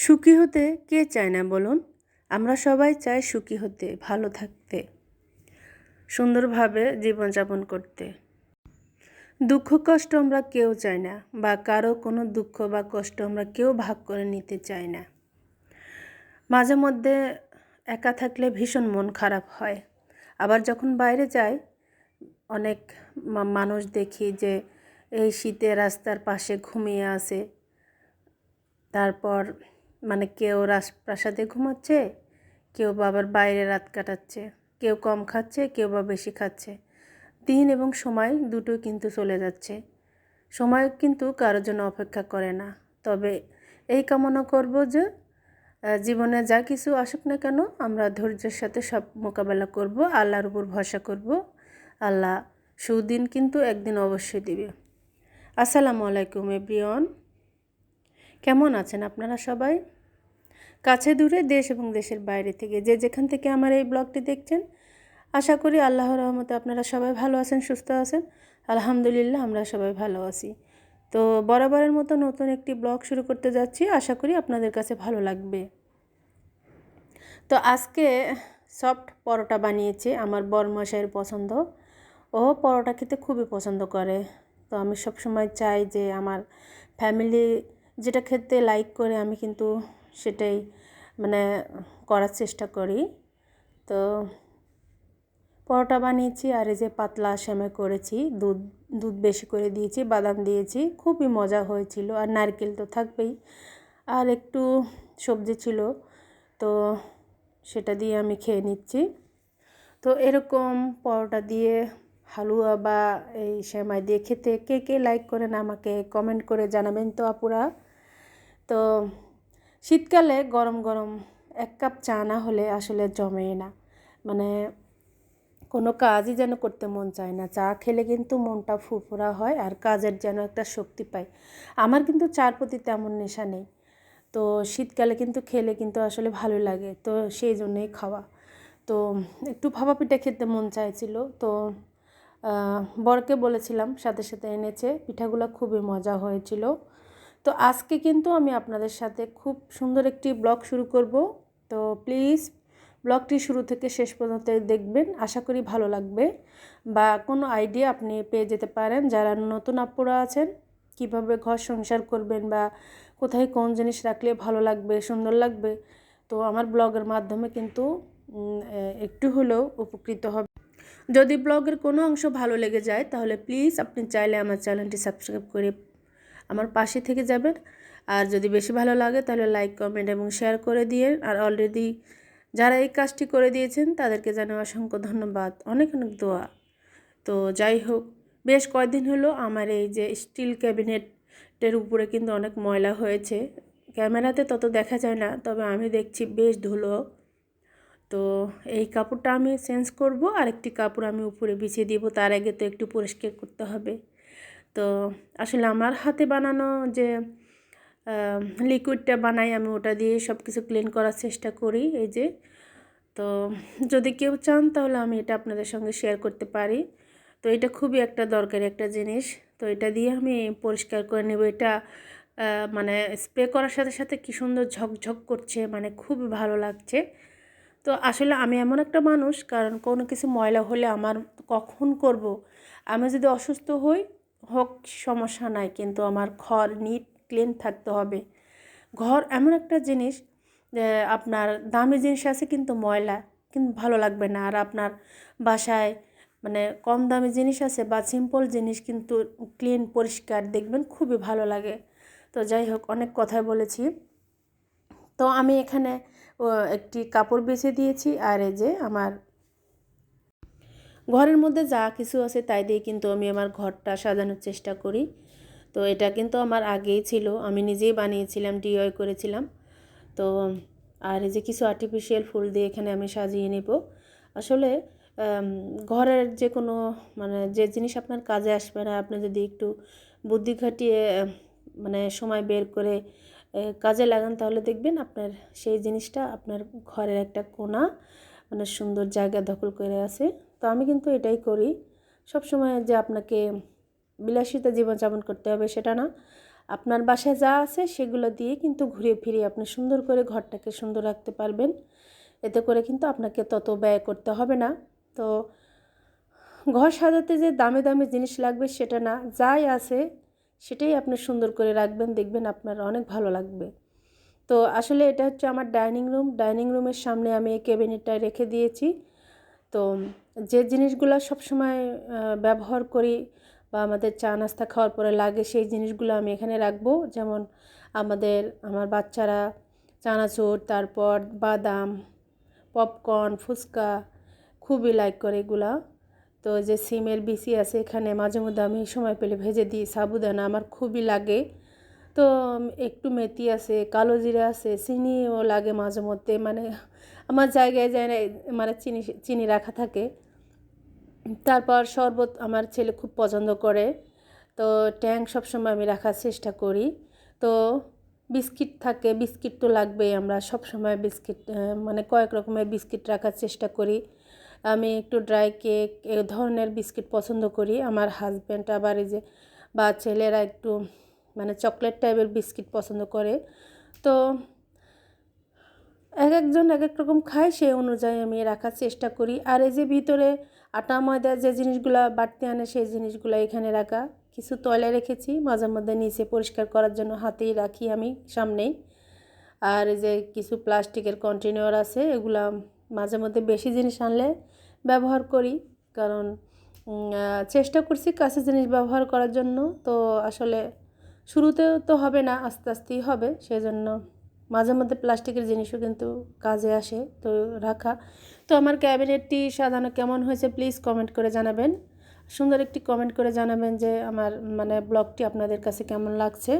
সুখী হতে কে চায় না বলুন? আমরা সবাই চাই সুখী হতে, ভালো থাকতে, সুন্দরভাবে জীবনযাপন করতে। দুঃখ, কষ্ট আমরা কেউ চাই না বা কারও কোনো দুঃখ বা কষ্ট আমরা কেউ ভাগ করে নিতে চাই না। মাঝে মধ্যে একা থাকলে ভীষণ মন খারাপ হয়। আবার যখন বাইরে যাই, অনেক মানুষ দেখি যে এই শীতে রাস্তার পাশে ঘুমিয়ে আসে তারপর মানে কেউ রাজপ্রাসাদে ঘুমাচ্ছে, কেউ বা আবার বাইরে রাত কাটাচ্ছে, কেউ কম খাচ্ছে, কেউ বা বেশি খাচ্ছে। দিন এবং সময় দুটোই কিন্তু চলে যাচ্ছে। সময় কিন্তু কারোর জন্য অপেক্ষা করে না। তবে এই কামনা করব যে জীবনে যা কিছু আসুক না কেন, আমরা ধৈর্যের সাথে সব মোকাবেলা করব, আল্লাহর উপর ভরসা করব। আল্লাহ সুদিন কিন্তু একদিন অবশ্যই দিবে। আসসালামু আলাইকুম, এভরিওয়ান। কেমন আছেন আপনারা সবাই? কাছে দূরে দেশ এবং দেশের বাইরে থেকে যে যেখান থেকে আমার এই ব্লগটি দেখছেন, আশা করি আল্লাহ রহমতে আপনারা সবাই ভালো আছেন, সুস্থ আছেন। আলহামদুলিল্লাহ, আমরা সবাই ভালো আছি। তো বরাবরের মতো নতুন একটি ব্লগ শুরু করতে যাচ্ছি, আশা করি আপনাদের কাছে ভালো লাগবে। তো আজকে সফট পরোটা বানিয়েছে, আমার বরমশাইয়ের পছন্দ। ও পরোটা খেতে খুবই পছন্দ করে। তো আমি সবসময় চাই যে আমার ফ্যামিলি যেটা খেতে লাইক করে আমি কিন্তু সেটাই মানে করার চেষ্টা করি। তো পরোটা বানিয়েছি আর এই যে পাতলা সেমাই করেছি, দুধ দুধ বেশি করে দিয়েছি, বাদাম দিয়েছি, খুবই মজা হয়েছিল আর নারকেল তো থাকবেই। আর একটু সবজি ছিল, তো সেটা দিয়ে আমি খেয়ে নিচ্ছি। তো এরকম পরোটা দিয়ে হালুয়া বা এই সেমাই দিয়ে খেতে কে কে লাইক করেন আমাকে কমেন্ট করে জানাবেন তো আপুরা। তো শীতকালে গরম গরম এক কাপ চা না হলে আসলে জমে না। মানে কোনো কাজই যেন করতে মন চায় না। চা খেলে কিন্তু মনটা ফুরফুরা হয় আর কাজের যেন একটা শক্তি পায় আমার কিন্তু চার প্রতি তেমন নেশা নেই। তো শীতকালে কিন্তু খেলে কিন্তু আসলে ভালো লাগে। তো সেই জন্যেই খাওয়া। তো একটু ভাপা পিঠা খেতে মন চাইছিল। তো বরকে বলেছিলাম, সাথে সাথে এনেছে। পিঠাগুলো খুবই মজা হয়েছিল। তো আজকে কিন্তু আমি আপনাদের সাথে খুব সুন্দর একটি ব্লগ শুরু করব। তো প্লিজ ব্লগটি শুরু থেকে শেষ পর্যন্ত দেখবেন, আশা করি ভালো লাগবে। বা কোনো আইডিয়া আপনি পেয়ে যেতে পারেন, যারা নতুন আপুরা আছেন, কীভাবে ঘর সংসার করবেন বা কোথায় কোন জিনিস রাখলে ভালো লাগবে, সুন্দর লাগবে, তো আমার ব্লগের মাধ্যমে কিন্তু একটু হলেও উপকৃত হবে। যদি ব্লগের কোনো অংশ ভালো লেগে যায়, তাহলে প্লিজ আপনি চাইলে আমার চ্যানেলটি সাবস্ক্রাইব করে আমার পাশে থেকে যাবেন। আর যদি বেশি ভালো লাগে তাহলে লাইক কমেন্ট এবং শেয়ার করে দিয়ে আর অলরেডি যারা এই কাজটি করে দিয়েছেন তাদেরকে জানাই অসংখ্য ধন্যবাদ। অনেক অনেক দোয়া। তো যাই হোক, বেশ কয়েকদিন হলো আমার এই যে স্টিল ক্যাবিনেটের উপরে কিন্তু অনেক ময়লা হয়েছে। ক্যামেরাতে তত দেখা যায় না, তবে আমি দেখছি বেশ ধুলো। তো এই কাপড়টা আমি চেঞ্জ করব। আর একটি কাপড় আমি উপরে বিছিয়ে দিব, তার আগে তো একটু পরিষ্কার করতে হবে। তো আসলে আমার হাতে বানানো যে লিকুইডটা বানাই আমি ওটা দিয়ে সব কিছু ক্লিন করার চেষ্টা করি, এই যে। তো যদি কেউ চান তাহলে আমি এটা আপনাদের সঙ্গে শেয়ার করতে পারি। তো এটা খুবই একটা দরকারি একটা জিনিস। তো এটা দিয়ে আমি পরিষ্কার করে নেব। এটা মানে স্প্রে করার সাথে সাথে কী সুন্দর ঝকঝক করছে মানে খুব ভালো লাগছে। তো আসলে আমি এমন একটা মানুষ, কারণ কোনো কিছু ময়লা হলে আমার কখন করব? আমি যদি অসুস্থ হই হোক, সমস্যা নাই, কিন্তু আমার ঘর নিট ক্লিন থাকতে হবে। ঘর এমন একটা জিনিস আপনার দামি জিনিস আছে কিন্তু ময়লা, কিন্তু ভালো লাগবে না। আর আপনার বাসায় মানে কম দামি জিনিস আছে বা সিম্পল জিনিস কিন্তু ক্লিন পরিষ্কার দেখবেন খুবই ভালো লাগে। তো যাই হোক, অনেক কথাই বলেছি। তো আমি এখানে একটি কাপড় বেছে দিয়েছি, আর এই যে আমার ঘরের মধ্যে যা কিছু আছে তাই দিয়ে কিন্তু আমি আমার ঘরটা সাজানোর চেষ্টা করি। তো এটা কিন্তু আমার আগেই ছিল। আমি নিজেই বানিয়েছিলাম ডিওয় করেছিলাম। তো, আর এই যে কিছু আর্টিফিশিয়াল ফুল দিয়ে এখানে আমি সাজিয়ে নেব। আসলে ঘরের যে কোনো মানে যে জিনিস আপনার কাজে আসবে না, আপনি যদি একটু বুদ্ধি খাটিয়ে মানে সময় বের করে কাজে লাগান, তাহলে দেখবেন আপনার সেই জিনিসটা আপনার ঘরের একটা কোনা মানে সুন্দর জায়গা দখল করে আছে। তো আমি কিন্তু এটাই করি। সব সময় যে আপনাকে বিলাসিতা জীবনযাপন করতে হবে সেটা না। আপনার বাসায় যা আছে সেগুলো দিয়ে কিন্তু ঘুরে ফিরে আপনি সুন্দর করে ঘরটাকে সুন্দর রাখতে পারবেন। এতে করে কিন্তু আপনাকে তত ব্যয় করতে হবে না। তো ঘর সাজাতে যে দামি দামি জিনিস লাগবে সেটা না। যাই আছে সেটাই আপনি সুন্দর করে রাখবেন, দেখবেন আপনার অনেক ভালো লাগবে। তো আসলে এটা হচ্ছে আমার ডাইনিং রুম। ডাইনিং রুমের সামনে আমি এই ক্যাবিনেটটা রেখে দিয়েছি। তো যে জিনিসগুলো সবসময় ব্যবহার করি বা আমাদের চা নাস্তা খাওয়ার পরে লাগে, সেই জিনিসগুলো আমি এখানে রাখব। যেমন আমাদের, আমার বাচ্চারা চানাচুর, তারপর বাদাম, পপকর্ন, ফুচকা খুবই লাইক করে এগুলা। তো যে সিমের বিসি আছে এখানে মাঝে মধ্যে আমি সময় পেলে ভেজে দিই সাবুদানা আমার খুবই লাগে। তো একটু মেথি আছে, কালো জিরা আছে, চিনিও লাগে মাঝে মধ্যে মানে আমার জায়গায় না মানে চিনি চিনি রাখা থাকে। তারপর শরবত আমার ছেলে খুব পছন্দ করে, তো ট্যাঙ্ক সবসময় আমি রাখার চেষ্টা করি। তো বিস্কিট থাকে, বিস্কিট তো লাগবেই, আমরা সবসময় বিস্কিট মানে কয়েক রকমের বিস্কিট রাখার চেষ্টা করি। আমি একটু ড্রাই কেক, এ ধরনের বিস্কিট পছন্দ করি, আমার হাজব্যান্ড আবার এই যে, বা ছেলেরা একটু মানে চকলেট টাইপের বিস্কিট পছন্দ করে। তো এক একজন এক এক রকম খায়, সেই অনুযায়ী আমি রাখার চেষ্টা করি। আর এই যে ভিতরে আটা, ময়দা যে জিনিসগুলো বাড়তে আনে, সেই জিনিসগুলো এখানে রাখা। কিছু তয়লা রেখেছি, মাঝে মধ্যে নিচে পরিষ্কার করার জন্য হাতেই রাখি আমি সামনেই। আর এই যে কিছু প্লাস্টিকের কন্টেনার আছে, এগুলা মাঝে মধ্যে বেশি জিনিস আনলে ব্যবহার করি। কারণ চেষ্টা করছি কাছে জিনিস ব্যবহার করার জন্য। তো আসলে শুরুতেও তো হবে না, আস্তে আস্তেই হবে, সেজন্য মাঝে মধ্যে প্লাস্টিকের জিনিসও কিন্তু কাজে আসে, তো রাখা। তো আমার ক্যাবিনেটটি সাজানো কেমন হয়েছে প্লিজ কমেন্ট করে জানাবেন। সুন্দর একটি কমেন্ট করে জানাবেন যে আমার মানে ব্লগটি আপনাদের কাছে কেমন লাগছে।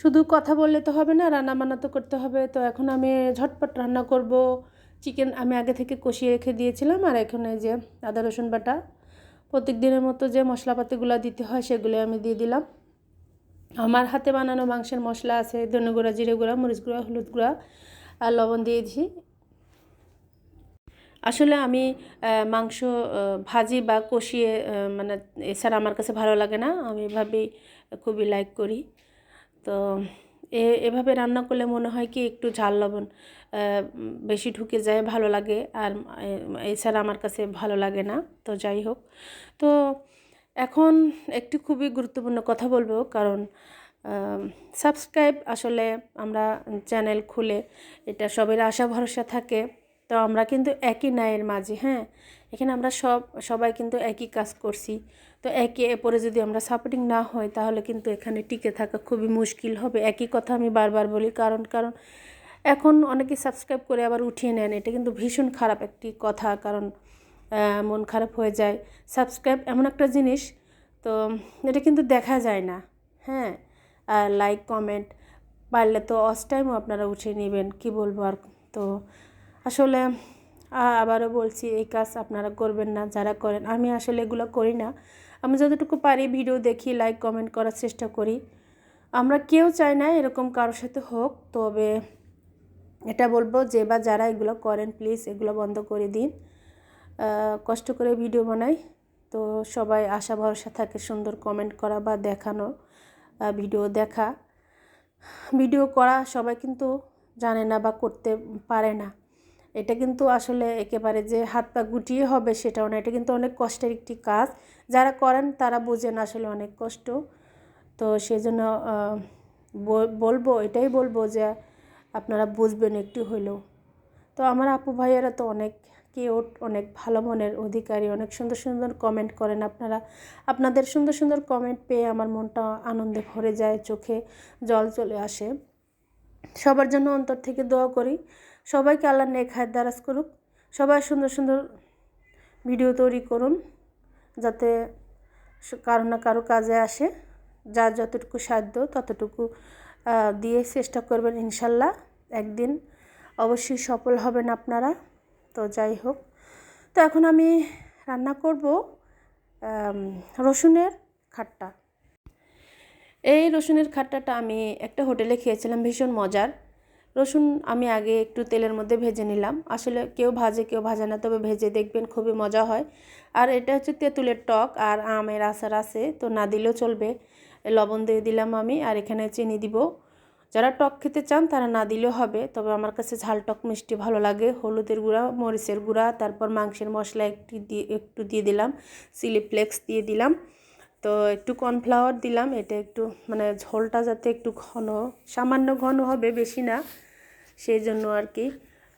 শুধু কথা বললে তো হবে না, রান্না বান্না তো করতে হবে, তো এখন আমি ঝটপট রান্না করব। চিকেন আমি আগে থেকে কষিয়ে রেখে দিয়েছিলাম, আর এখানে যে আদা রসুন বাটা প্রত্যেক দিনের মতো যে মশলাপাতিগুলো দিতে হয় সেগুলো আমি দিয়ে দিলাম। আমার হাতে বানানো মাংসের মশলা আছে, ধনে গুঁড়া, জিরে গুঁড়া, মরিচ গুঁড়া, হলুদ গুঁড়া আর লবণ দিয়েছি আসলে আমি মাংস ভাজি বা কষিয়ে মানে এছাড়া আমার কাছে ভালো লাগে না, আমি এভাবেই খুবই লাইক করি। তো এ, এভাবে রান্না করলে মনে হয় কি একটু ঝাল লবণ বেশি ঢুকে যায়, ভালো লাগে। আর এছাড়া আমার কাছে ভালো লাগে না, তো যাই হোক। তো এখন একটি খুবই গুরুত্বপূর্ণ কথা বলব, কারণ সাবস্ক্রাইব আসলে আমরা চ্যানেল খুলে এটা সবের আশা ভরসা থাকে। তো আমরা কিন্তু একই ন্যায়ের মাঝে হ্যাঁ? এখানে আমরা সব, সবাই কিন্তু একই কাজ করছি। তো একে এরপরে যদি আমরা সাপোর্টিং না হই তাহলে কিন্তু এখানে টিকে থাকা খুবই মুশকিল হবে। একই কথা আমি বারবার বলি, কারণ কারণ এখন অনেকে সাবস্ক্রাইব করে আবার উঠিয়ে নেন। এটা কিন্তু ভীষণ খারাপ একটি কথা, কারণ মন খারাপ হয়ে যায়। সাবস্ক্রাইব এমন একটা জিনিস, তো এটা কিন্তু দেখা যায় না। হ্যাঁ আর লাইক কমেন্ট পারলে তো অস টাইমও আপনারা উঠিয়ে নেবেন, কি বলব আর, তো আসলে আবারও বলছি, এই কাজ আপনারা করবেন না, যারা করেন, আমি আসলে এগুলো করি না। আমি যতটুকু পারি ভিডিও দেখি লাইক কমেন্ট করার চেষ্টা করি। আমরা কেউ চাই না এরকম কারোর সাথে হোক, তবে এটা বলব যে বা যারা এগুলো করেন প্লিজ এগুলো বন্ধ করে দিন। কষ্ট করে ভিডিও বানাই। তো সবাই আশা ভরসা থাকে সুন্দর কমেন্ট করা বা দেখানো ভিডিও দেখা। ভিডিও করা সবাই কিন্তু জানে না বা করতে পারে না। এটা কিন্তু আসলে একেবারে যে হাত পা গুটিয়ে হবে সেটাও না, এটা কিন্তু অনেক কষ্টের একটি কাজ। যারা করেন তারা বোঝেন আসলে অনেক কষ্ট। তো সেজন্য বলব, এটাই বলব যে আপনারা বুঝবেন একটু হইলেও তো আমার আপু ভাইয়েরা তো অনেক কিউট অনেক ভালো মনের অধিকারী, অনেক সুন্দর সুন্দর কমেন্ট করেন আপনারা। আপনাদের সুন্দর সুন্দর কমেন্ট পেয়ে আমার মনটা আনন্দে ভরে যায়, চোখে জল চলে আসে। সবার জন্য অন্তর থেকে দোয়া করি, সবাইকে আল্লাহ নেক হায় দারাজ করুক, সবাই সুন্দর সুন্দর ভিডিও তৈরি করুন, যাতে কারও না কারও কাজে আসে। যার যতটুকু সাধ্য ততটুকু দিয়ে চেষ্টা করবেন ইনশাল্লাহ। একদিন অবশ্যই সফল হবেন আপনারা। তো যাই হোক। তো এখন আমি রান্না করব রসুনের খাট্টা। এই রসুনের খাট্টাটা আমি একটা হোটেলে খেয়েছিলাম, ভীষণ মজার। রসুন আমি আগে একটু তেলের মধ্যে ভেজে নিলাম। আসলে কেউ ভাজে কেউ ভাজে না, তবে ভেজে দেখবেন খুবই মজা হয়। আর এটা হচ্ছে তেঁতুলের টক আর আমের আচার আছে, তো না দিলেও চলবে। লবণ দিয়ে দিলাম আমি, আর এখানে চিনি দিব। যারা টক খেতে চান, তারা না দিলেও হবে। তবে আমার কাছে ঝাল টক মিষ্টি ভালো লাগে। হলুদের গুঁড়া, মরিচের গুঁড়া, তারপর মাংসের মশলা একটু দিয়ে একটু দিয়ে দিলাম। চিলি ফ্লেক্স দিয়ে দিলাম। তো একটু কর্নফ্লাওয়ার দিলাম। এটা একটু মানে ঝোলটা যাতে একটু ঘন, সামান্য ঘন হবে, বেশি না। সেই জন্য আর কি।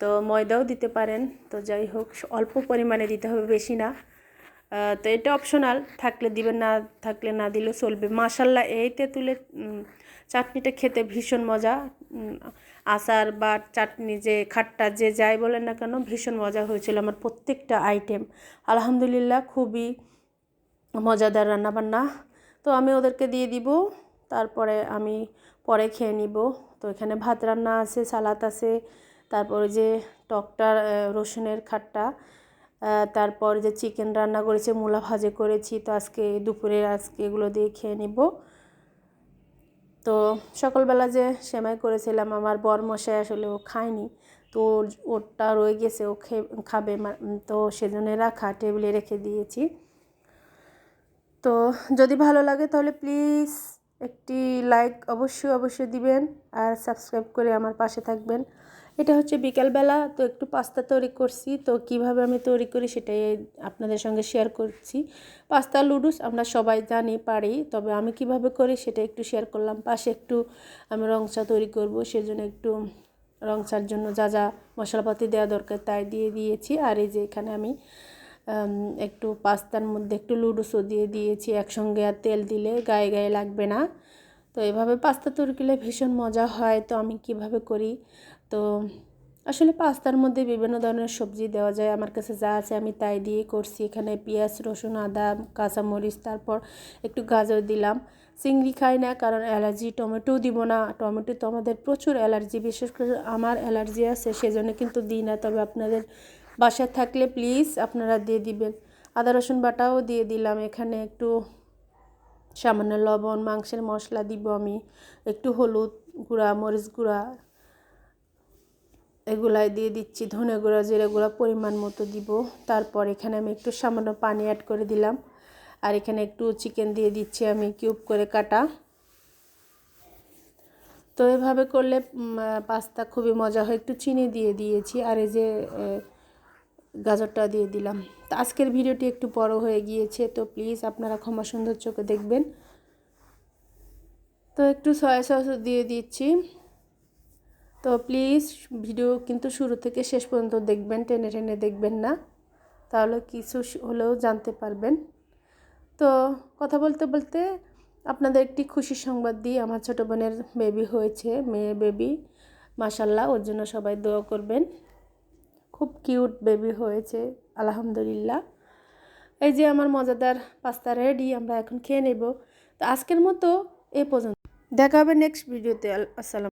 তো ময়দাও দিতে পারেন। তো যাই হোক, অল্প পরিমাণে দিতে হবে, বেশি না। তো এটা অপশনাল থাকলে দিবেন না, থাকলে না দিলেও চলবে। মাসাল্লাহ এই তেঁতুলের চাটনিটা খেতে ভীষণ মজা। আচার বা চাটনি যে খাট্টা যে যাই বলেন না কেন, ভীষণ মজা হয়েছিল আমার প্রত্যেকটা আইটেম আলহামদুলিল্লাহ, খুবই মজাদার রান্নাবান্না। তো আমি ওদেরকে দিয়ে দিব, তারপরে আমি পরে খেয়ে নিব। তো এখানে ভাত রান্না আছে, সালাদ আছে, তারপরে যে টকটা রসুনের খাট্টা তারপর যে চিকেন রান্না করেছি, মূলা ভাজে করেছি, তো আজকে দুপুরে আজকে এগুলো দিয়ে খেয়ে নিব। তো সকালবেলা যে সেমাই করেছিলাম, আমার বর মশাই আসলে ও খায়নি, তো ওরটা রয়ে গেছে, ও খাবে তো সেজন্য রাখা, টেবিলে রেখে দিয়েছি। তো যদি ভালো লাগে তাহলে প্লিজ একটি লাইক অবশ্যই অবশ্যই দিবেন আর সাবস্ক্রাইব করে আমার পাশে থাকবেন। এটা হচ্ছে বিকালবেলা, তো একটু পাস্তা তৈরি করছি। তো কীভাবে আমি তৈরি করি সেটাই আপনাদের সঙ্গে শেয়ার করছি। পাস্তা লুডুস আমরা সবাই জানি, পারি। তবে আমি কীভাবে করি সেটা একটু শেয়ার করলাম। পাশে একটু আমি রং চা তৈরি করব, সেজন্য একটু রং চার জন্য যা যা মশলাপাতি দেওয়া দরকার তাই দিয়ে দিয়েছি। আর এই যে এখানে আমি একটু পাস্তার মধ্যে একটু লুডুসও দিয়ে দিয়েছি। একসঙ্গে আর তেল দিলে গায়ে গায়ে লাগবে না। তো এভাবে পাস্তা তৈরি করলে ভীষণ মজা হয়। তো আমি কীভাবে করি? তো আসলে পাস্তার মধ্যে বিভিন্ন ধরনের সবজি দেওয়া যায়। আমার কাছে যা আছে আমি তাই দিয়ে করছি। এখানে পেঁয়াজ, রসুন, আদা, কাঁচামরিচ, তারপর একটু গাজর দিলাম। চিংড়ি খাই না কারণ অ্যালার্জি, টমেটো দিব না। টমেটো তো আমাদের প্রচুর অ্যালার্জি, বিশেষ করে আমার অ্যালার্জি আছে, সেজন্য কিন্তু দিই না। তবে আপনাদের বাসায় থাকলে প্লিজ আপনারা দিয়ে দিবেন। আদা, রসুন বাটাও দিয়ে দিলাম। এখানে একটু সামান্য লবণ, মাংসের মশলা দিব আমি। একটু হলুদ গুঁড়া, মরিচ গুঁড়া এগুলাই দিয়ে দিচ্ছি, ধনে গুঁড়া, জিরে গুঁড়া পরিমাণ মতো দিব। তারপর এখানে আমি একটু সামান্য পানি অ্যাড করে দিলাম। আর এখানে একটু চিকেন দিয়ে দিচ্ছি আমি কিউব করে কাটা। তো এভাবে করলে পাস্তা খুবই মজা হয়। একটু চিনি দিয়ে দিয়েছি আর এই যে গাজরটা দিয়ে দিলাম। তো আজকের ভিডিওটি একটু বড় হয়ে গিয়েছে, তো প্লিজ আপনারা ক্ষমা সুন্দর চোখে দেখবেন। তো একটু সয়া সস দিয়ে দিচ্ছি। তো প্লিজ ভিডিও কিন্তু শুরু থেকে শেষ পর্যন্ত দেখবেন, টেনে টেনে দেখবেন না। তাহলে কিছু হলেও জানতে পারবেন। তো কথা বলতে বলতে আপনাদের একটি খুশি সংবাদ দিই। আমার ছোটো বোনের বেবি হয়েছে, মেয়ে বেবি মাসাল্লাহ ওর জন্য সবাই দোয়া করবেন। খুব কিউট বেবি হয়েছে, আলহামদুলিল্লাহ। এই যে আমার মজাদার পাস্তা রেডি আমরা এখন খেয়ে নেব। তো আজকের মতো এ পর্যন্ত। দেখা হবে নেক্সট ভিডিওতে আসসালাম